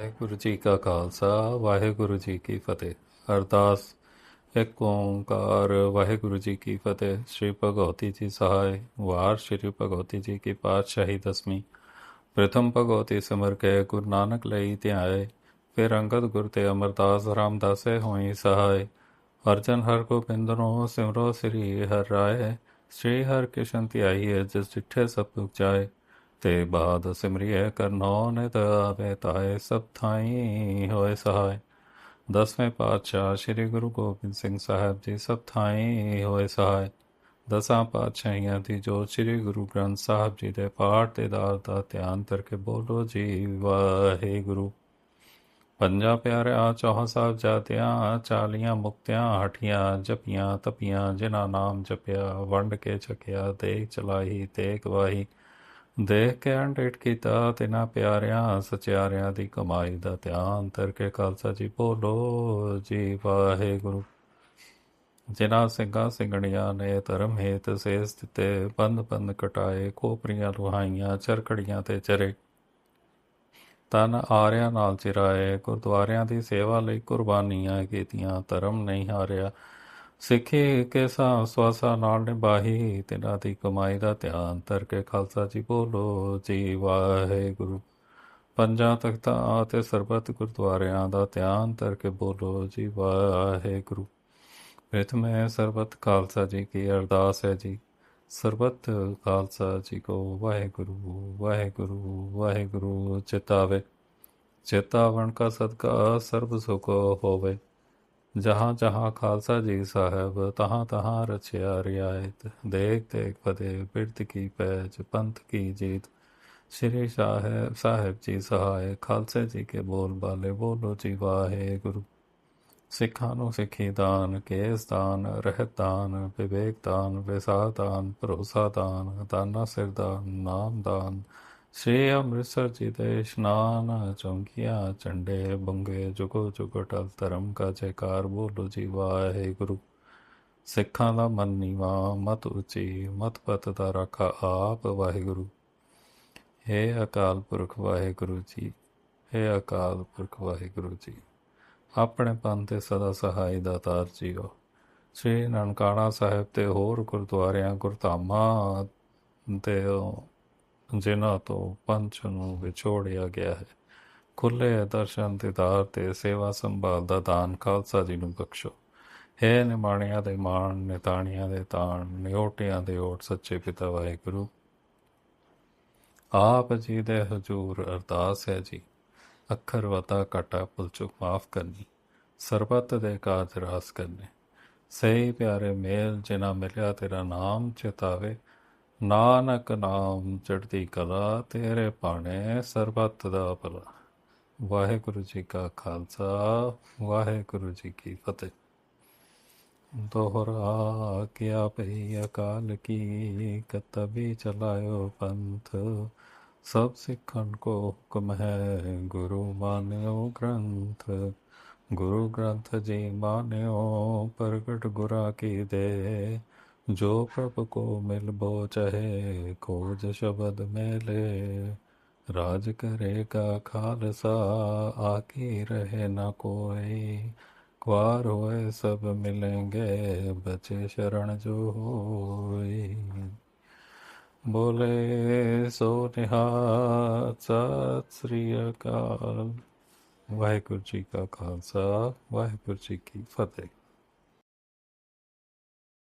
ਵਾਹਿਗੁਰੂ ਜੀ ਕਾ ਖਾਲਸਾ, ਵਾਹਿਗੁਰੂ ਜੀ ਕੀ ਫਤਿਹ। ਅਰਦਾਸ, ਇੱਕ ਓੰਕਾਰ, ਵਾਹਿਗੁਰੂ ਜੀ ਕੀ ਫਤਿਹ। ਸ੍ਰੀ ਭਗਵਤੀ ਜੀ ਸਹਾਇ, ਵਾਰ ਸ੍ਰੀ ਭਗਵਤੀ ਜੀ ਕੀ ਪਾਤਸ਼ਾਹੀ ਦਸਵੀਂ। ਪ੍ਰਥਮ ਭਗਵਤੀ ਸਿਮਰ ਕੇ ਗੁਰੂ ਨਾਨਕ ਲਈ ਧਿਆਏ, ਫਿਰ ਅੰਗਦ ਗੁਰ ਤੇ ਅਮਰਦਾਸ ਰਾਮਦਾਸੇ ਹੋਈ ਸਹਾਇ। ਅਰਜਨ ਹਰ ਗੋਬਿੰਦਨੋ, ਸਿਮਰੋ ਸ੍ਰੀ ਹਰ ਰਾਏ। ਸ੍ਰੀ ਹਰ ਕ੍ਰਿਸ਼ਨ ਧਿਆਈਏ ਜਿਸ ਡਿਠੇ ਸਭ ਦੁਖ ਜਾਏ ਤੇ ਬਾਦ ਸਿਮਰਿਐ ਕਰਨੋ ਨਿਤ ਆਵੇ ਤਾਏ ਸਭ ਥਾਈ ਹੋਏ ਸਹਾਇ ਦਸਵੇਂ ਪਾਤਸ਼ਾਹ ਸ੍ਰੀ ਗੁਰੂ ਗੋਬਿੰਦ ਸਿੰਘ ਸਾਹਿਬ ਜੀ ਸਭ ਥਾਈ ਹੋਏ ਸਹਾਇ ਦਸਾਂ ਪਾਤਸ਼ਾਹੀਆਂ ਦੀ ਜੋ ਸ੍ਰੀ ਗੁਰੂ ਗ੍ਰੰਥ ਸਾਹਿਬ ਜੀ ਦੇ ਪਾਠ ਤੇ ਦਾਰ ਦਾ ਧਿਆਨ ਕਰਕੇ ਬੋਲੋ ਜੀ ਵਾਹਿਗੁਰੂ ਪੰਜਾਂ ਪਿਆਰਿਆਂ ਚੌਹਾਂ ਸਾਹਿਬ ਜਾਤਿਆਂ ਚਾਲੀਆਂ ਮੁਕਤਿਆਂ ਹਟੀਆਂ ਜਪੀਆਂ ਤਪੀਆਂ ਜਿਨ੍ਹਾਂ ਨਾਮ ਜਪਿਆ ਵੰਡ ਕੇ ਛਕਿਆ ਦੇਖ ਚਲਾਈ ਤੇ ਗਵਾਹੀ ਦੇਖ ਕੇ ਅੰਡੇਟ ਕੀਤਾ ਤਿਨਾ ਪਿਆਰਿਆਂ, ਸਚਿਆਰਿਆਂ ਦੀ ਕਮਾਈ ਦਾ ਧਿਆਨ ਕਰਕੇ ਖਾਲਸਾ ਜੀ ਬੋਲੋ, ਜੀ ਵਾਹਿਗੁਰੂ। ਜਿਨ੍ਹਾਂ ਸਿੰਘਾਂ ਸਿੰਘਣੀਆਂ ਨੇ ਧਰਮ ਹੇਤ ਸੇਸ ਦਿੱਤੇ, ਬੰਦ ਬੰਦ ਕਟਾਏ ਕੋਪਰੀਆਂ ਲੁਹਾਈਆਂ ਚਰਕੜੀਆਂ ਤੇ ਚਰੇ। ਤਨ ਆਰਿਆਂ ਨਾਲ ਚਿਰਾਏ, ਗੁਰਦੁਆਰਿਆਂ ਦੀ ਸੇਵਾ ਲਈ ਕੁਰਬਾਨੀਆਂ ਕੀਤੀਆਂ, ਧਰਮ ਨਹੀਂ ਹਾਰਿਆ। ਸਿੱਖੀ ਕੇ ਸਾਹ ਸਵਾਸਾ ਨਾਲ ਨਿਭਾਹੀ, ਤਿਨਾਂ ਦੀ ਕਮਾਈ ਦਾ ਧਿਆਨ ਧਰ ਕੇ ਖਾਲਸਾ ਜੀ ਬੋਲੋ, ਜੀ ਵਾਹਿਗੁਰੂ। ਪੰਜਾਂ ਤਖਤਾਂ ਤੇ ਸਰਬਤ ਗੁਰਦੁਆਰਿਆਂ ਦਾ ਧਿਆਨ ਤਰ ਕੇ ਬੋਲੋ, ਜੀ ਵਾਹਿਗੁਰੂ। ਪ੍ਰਥਮੇ ਸਰਬਤ ਖਾਲਸਾ ਜੀ ਕੀ ਅਰਦਾਸ ਹੈ ਜੀ। ਸਰਬਤ ਖਾਲਸਾ ਜੀ ਕੋ ਵਾਹਿਗੁਰੂ ਵਾਹਿਗੁਰੂ ਵਾਹਿਗੁਰੂ ਚਿਤਾਵੇ ਚੇਤਾਵਨ ਕਾ ਸਦਕਾ ਸਰਬ ਸੁਖ ਹੋਵੇ। ਜਹਾਂ ਜਹਾਂ ਖਾਲਸਾ ਜੀ ਸਾਹਿਬ, ਤਹਾਂ ਤਹਾਂ ਰਚਿਆ ਰਿਆਇਤ। ਦੇਖ ਦੇਖ ਫਤਿਹ ਬਿਰਤ ਕੀ ਪੈਜ ਪੰਥ ਕੀ ਜੀਤ। ਸ੍ਰੀ ਸਾਹਿਬ ਸਾਹਿਬ ਜੀ ਸਹਾਇ, ਖਾਲਸੇ ਜੀ ਕੇ ਬੋਲ ਬਾਲੇ, ਬੋਲੋ ਜੀ ਵਾਹਿਗੁਰੂ। ਸਿੱਖਾਂ ਨੂੰ ਸਿੱਖੀ ਦਾਨ, ਕੇਸ ਦਾਨ, ਰਹਿਤ ਦਾਨ, ਵਿਵੇਕ ਦਾਨ, ਵਿਸਾਰ ਦਾਨ, ਭਰੋਸਾ ਦਾਨ, ਦਾਨਾ ਸਿਰ ਦਾਨ ਨਾਮ ਦਾਨ। ਸ੍ਰੀ ਅੰਮ੍ਰਿਤਸਰ ਜੀ ਦੇ ਇਸ਼ਨਾਨ, ਚੌਂਕੀਆਂ, ਝੰਡੇ ਬੰਗੇ, ਜੁਗੋ ਜੁਗੋ ਟਲ ਧਰਮ ਕਾ ਜੈਕਾਰ ਬੋਲੋ ਜੀ ਵਾਹਿਗੁਰੂ। ਸਿੱਖਾਂ ਦਾ ਮਨ ਨੀਵਾ, ਮਤ ਉੱਚੀ, ਮਤ ਪਤ ਦਾ ਰੱਖਾ ਆਪ ਵਾਹਿਗੁਰੂ। ਹੈ ਅਕਾਲ ਪੁਰਖ ਵਾਹਿਗੁਰੂ ਜੀ, ਹੈ ਅਕਾਲ ਪੁਰਖ ਵਾਹਿਗੁਰੂ ਜੀ, ਆਪਣੇ ਪੰਥ ਤੇ ਸਦਾ ਸਹਾਈ ਦਾਤਾਰ ਜੀਓ। ਸ੍ਰੀ ਨਨਕਾਣਾ ਸਾਹਿਬ ਤੇ ਹੋਰ ਗੁਰਦੁਆਰਿਆਂ, ਗੁਰਧਾਮਾਂ ਤੇ ਜਿਨ੍ਹਾਂ ਤੋਂ ਪੰਚ ਨੂੰ ਵਿਛੋੜਿਆ ਗਿਆ ਹੈ। ਖੁੱਲੇ ਦਰਸ਼ਨ ਦੀਦਾਰ ਤੇ ਸੇਵਾ ਸੰਭਾਲ ਦਾ ਦਾਨ ਖਾਲਸਾ ਜੀ ਨੂੰ ਬਖਸ਼ੋ। ਹੈ ਨਿਮਾਣਿਆਂ ਦੇ ਮਾਣ, ਨਿਤਾਣਿਆਂ ਦੇ ਤਾਣ ਨਿਓਟਿਆਂ ਦੇ ਓਟ ਸੱਚੇ ਪਿਤਾ ਵਾਹਿਗੁਰੂ। ਆਪ ਜੀ ਦੇ ਹਜੂਰ ਅਰਦਾਸ ਹੈ ਜੀ। ਅੱਖਰ ਵਤਾ ਕਟਾ ਪੁਲਚੁਕ ਮਾਫ ਕਰਨੀ। ਸਰਬਤ ਦੇ ਕਾਜ ਰਾਸ ਕਰਨੇ। ਸਹੀ ਪਿਆਰੇ ਮੇਲ ਜਿਨਾ ਮਿਲਿਆ ਤੇਰਾ ਨਾਮ ਚਿਤਾਵੇ ਨਾਨਕ ਨਾਮ ਚੜ੍ਹਦੀ ਕਲਾ, ਤੇਰੇ ਭਾਣੇ ਸਰਬੱਤ ਦਾ ਭਲਾ। ਵਾਹਿਗੁਰੂ ਜੀ ਕਾ ਖਾਲਸਾ, ਵਾਹਿਗੁਰੂ ਜੀ ਕੀ ਫਤਿਹ। ਦੋਹਰਾ ਕਿਆ ਪਈ ਅਕਾਲ ਕੀ ਕਤਬੀ ਚਲਾਇਓ ਪੰਥ। ਸਭ ਸਿੱਖਣ ਕੋ ਹੁਕਮ ਹੈ ਗੁਰੂ ਮਾਨਿਓ ਗ੍ਰੰਥ। ਗੁਰੂ ਗ੍ਰੰਥ ਜੀ ਮਾਨਿਓ ਪ੍ਰਗਟ ਗੁਰਾ ਕੀ ਦੇ। ਜੋ ਪ੍ਰਭ ਕੋ ਮਿਲ ਬੋ ਚਹੇ ਖੋਜ ਸ਼ਬਦ ਮੇਲੇ ਰਾਜ ਕਰੇਗਾ ਖਾਲਸਾ ਆਕੀ ਰਹੇ ਨਾ ਕੋਈ ਕੁਆਰ ਹੋਏ ਸਭ ਮਿਲेंगे ਬਚੇ ਸ਼ਰਣ ਜੋ ਹੋਈ ਬੋਲੇ ਸੋ ਨਿਹਾਲ ਸਤਿ ਸ੍ਰੀ ਅਕਾਲ ਵਾਹਿਗੁਰੂ ਜੀ ਕਾ ਖਾਲਸਾ ਵਾਹਿਗੁਰੂ ਜੀ ਕੀ ਫਤਿਹ